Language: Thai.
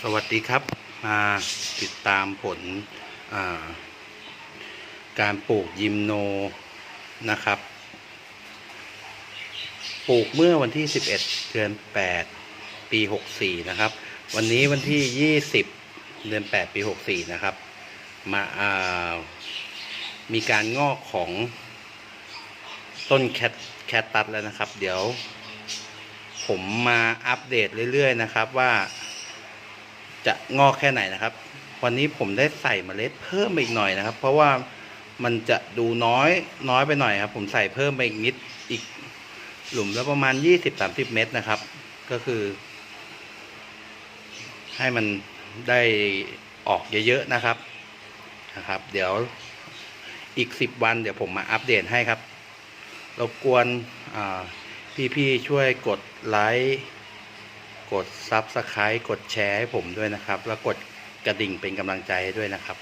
สวัสดีครับมาติดตามผลาการปลูกยิมโนนะครับ ปลูกเมื่อวันที่ 11 เดือน 8 ปี 64 นะครับ วันนี้วันที่ 20 เดือน 8 ปี 64 นะครับมาามีการงอกของต้นแคทแคทตัสแล้วนะครับ เดี๋ยว ผมมาอัปเดตเรื่อย ๆ นะครับว่า จะงอกแค่ไหนนะครับ วันนี้ผมได้ใส่เมล็ดเพิ่มไปอีกหน่อยนะครับ เพราะว่ามันจะดูน้อยน้อยไปหน่อยครับ ผมใส่เพิ่มไปอีกนิดอีกหลุมแล้วประมาณ 20-30 เมตรนะครับ ก็คือ ให้มันได้ออกเยอะๆนะครับนะครับ เดี๋ยวอีก 10 วันเดี๋ยวผมมาอัปเดตให้ครับรบกวนพี่ๆช่วยกดไลค์ กดซับสไคร b e กดแชร์ให้ผมด้วยนะครับ แล้วกดกระดิ่งเป็นกำลังใจให้ด้วยนะครับ